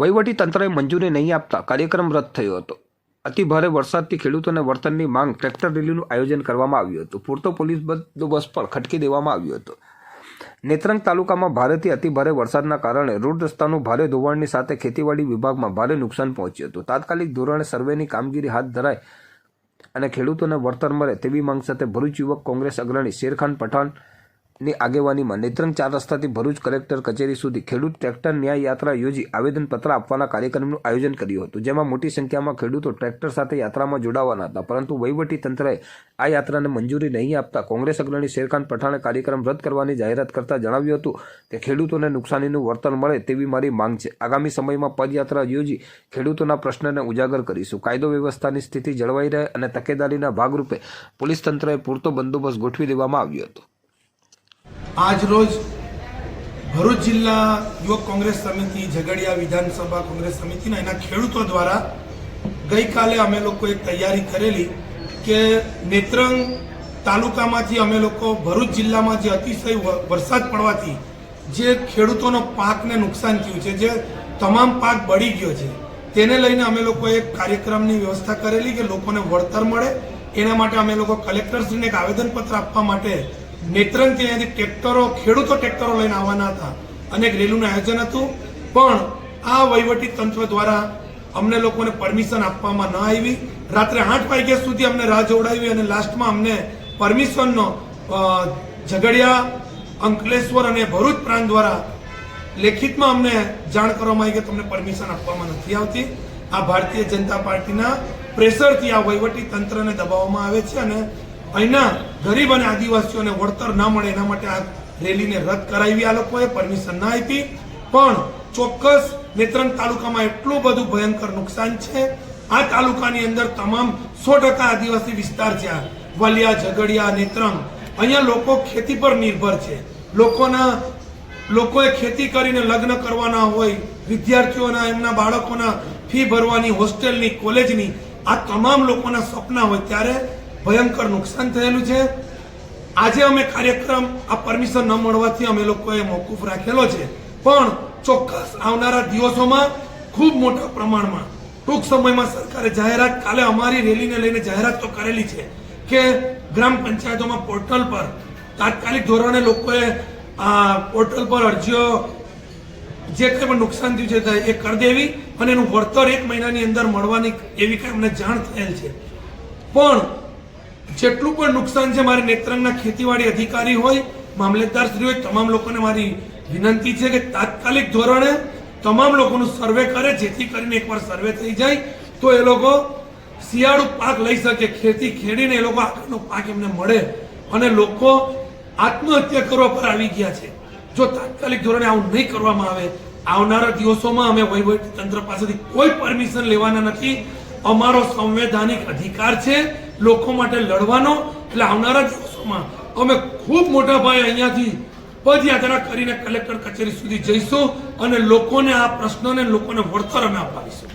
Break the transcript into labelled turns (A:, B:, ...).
A: વહીવટી તંત્રએ મંજૂરી નહીં આપતા કાર્યક્રમ રદ થયો હતો. અતિ ભારે વરસાદથી ખેડૂતોને વળતરની માંગ ટ્રેક્ટર રેલીનું આયોજન કરવામાં આવ્યું હતું. પૂરતો પોલીસ બંદોબસ્ત પણ ખટકી દેવામાં આવ્યો હતો. નેત્રંગ તાલુકામાં ભારેથી અતિભારે વરસાદના કારણે રોડ રસ્તાનું ભારે ધોવાણની સાથે ખેતીવાડી વિભાગમાં ભારે નુકસાન પહોંચ્યું હતું. તાત્કાલિક ધોરણે સર્વેની કામગીરી હાથ ધરાય અને ખેડૂતોને વળતર મળે તેવી માંગ સાથે ભરૂચ યુવક કોંગ્રેસ અગ્રણી શેરખાન પઠાણની આગેવાનીમાં નેત્રંગ ચાર રસ્તાથી ભરૂચ કલેક્ટર કચેરી સુધી ખેડૂત ટ્રેક્ટર ન્યાય યાત્રા યોજી આવેદનપત્ર આપવાના કાર્યક્રમનું આયોજન કર્યું હતું. જેમાં મોટી સંખ્યામાં ખેડૂતો ટ્રેક્ટર સાથે યાત્રામાં જોડાવાના હતા. પરંતુ તંત્રએ આ યાત્રાને મંજૂરી નહીં આપતા કોંગ્રેસ અગ્રણી શેરખાન પઠાણે કાર્યક્રમ રદ કરવાની જાહેરાત કરતા જણાવ્યું હતું કે ખેડૂતોને નુકસાનીનું વળતર મળે તેવી મારી માંગ છે. આગામી સમયમાં પદયાત્રા યોજી ખેડૂતોના પ્રશ્નને ઉજાગર કરીશું. કાયદો વ્યવસ્થાની સ્થિતિ જળવાઈ રહે અને તકેદારીના ભાગરૂપે પોલીસ તંત્રએ પૂરતો બંદોબસ્ત ગોઠવી દેવામાં આવ્યો હતો.
B: આજ રોજ ભરૂચ જિલ્લા યુવક કોંગ્રેસ સમિતિ, ઝઘડિયા વિધાનસભા કોંગ્રેસ સમિતિના એના ખેડૂતો દ્વારા ગઈકાલે અમે લોકો એક તૈયારી કરેલી કે નેત્રંગ તાલુકામાંથી અમે લોકો ભરૂચ જિલ્લામાં જે અતિશય વરસાદ પડવાથી જે ખેડૂતોનો પાકને નુકસાન થયું છે, જે તમામ પાક બળી ગયો છે, તેને લઈને અમે લોકો એક કાર્યક્રમની વ્યવસ્થા કરેલી કે લોકોને વળતર મળે. એના માટે અમે લોકો કલેક્ટરશ્રીને એક આવેદનપત્ર આપવા માટે નેત્રંગથી અહીંયાથી ટ્રેક્ટરો, ખેડૂતો ટ્રેક્ટરો લઈને આવવાના હતા. અને એક રેલીનું આયોજન હતું. પણ આ વહીવટી તંત્ર દ્વારા અમને લોકોને પરમિશન આપવામાં ન આવી. રાત્રે આઠ વાગ્યા સુધી અમને રાહ જોવડાવી અને લાસ્ટમાં અમને પરમિશનનો ઝઘડિયા, અંકલેશ્વર અને ભરૂચ પ્રાંત દ્વારા લેખિતમાં અમને જાણ કરવામાં આવી કે તમને પરમિશન આપવામાં નથી આવતી. આ ભારતીય જનતા પાર્ટીના પ્રેશરથી આ વહીવટી તંત્રને દબાવવામાં આવે છે અને અહીંના ગરીબ અને આદિવાસીઓને વળતર ના મળે એના માટે આ રેલીને રદ કરાવી આ લોકોએ, પરમિશન ના આપી. પણ ચોક્કસ નેત્રંગ તાલુકામાં એટલું બધું ભયંકર નુકસાન છે. આ તાલુકાની અંદર તમામ સો ટકા આદિવાસી વિસ્તાર છે વલિયા, ઝઘડિયા, નેત્રંગ. અહીંયા લોકો ખેતી પર નિર્ભર છે. લોકોના, લોકોએ ખેતી કરીને લગ્ન કરવાના હોય, વિદ્યાર્થીઓના, એમના બાળકોના ફી ભરવાની, હોસ્ટેલની, કોલેજની, આ તમામ લોકોના સપના હોય. ત્યારે ભયંકર નુકસાન થયેલું છે. આજે અમે કાર્યક્રમ આ પરમિશન ન મળવાથી અમે લોકોએ મોકૂફ રાખેલો છે. પણ ચોક્કસ આવનારા દિવસોમાં ખૂબ મોટા પ્રમાણમાં, ટૂંક સમયમાં સરકારે જાહેરાત, કાલે અમારી રેલીને લઈને જાહેરાત તો કરેલી છે, કે ગ્રામ પંચાયતોમાં પોર્ટલ પર તાત્કાલિક ધોરણે લોકોએ આ પોર્ટલ પર અરજીઓ જે કંઈ પણ નુકસાન થયું છે એ કરી દેવી અને એનું વળતર એક મહિનાની અંદર મળવાની એવી કંઈ અમને જાણ થયેલ છે. પણ જેટલું પણ નુકસાન છે મારે નેત્રંગના ખેતીવાડી અધિકારી હોય મામલતદાર શ્રી હોય તમામ લોકોને મારી વિનંતી છે કે તાત્કાલિક ધોરણે તમામ લોકોનું સર્વે કરે, જેથી કરીને એકવાર સર્વે થઈ જાય, તો એ લોકો શિયાળુ પાક લઈ શકે, ખેતી ખેડીને એ લોકો આગળનો પાક એમને મળે અને લોકો આત્મહત્યા કરવા પર આવી ગયા છે. જો તાત્કાલિક ધોરણે આવું નહીં કરવામાં આવે, આવનારા દિવસોમાં અમે વહીવટી તંત્ર પાસેથી કોઈ પરમિશન લેવાના નથી અમારો સંવૈધાનિક અધિકાર છે લોકો માટે લડવાનો. એટલે આવનારા દિવસોમાં અમે ખૂબ મોટા ભાઈ અહીંયાથી પદયાત્રા કરીને કલેક્ટર કચેરી સુધી જઈશું અને લોકોને આ પ્રશ્નોને લોકોને વળતર અમે અપાવીશું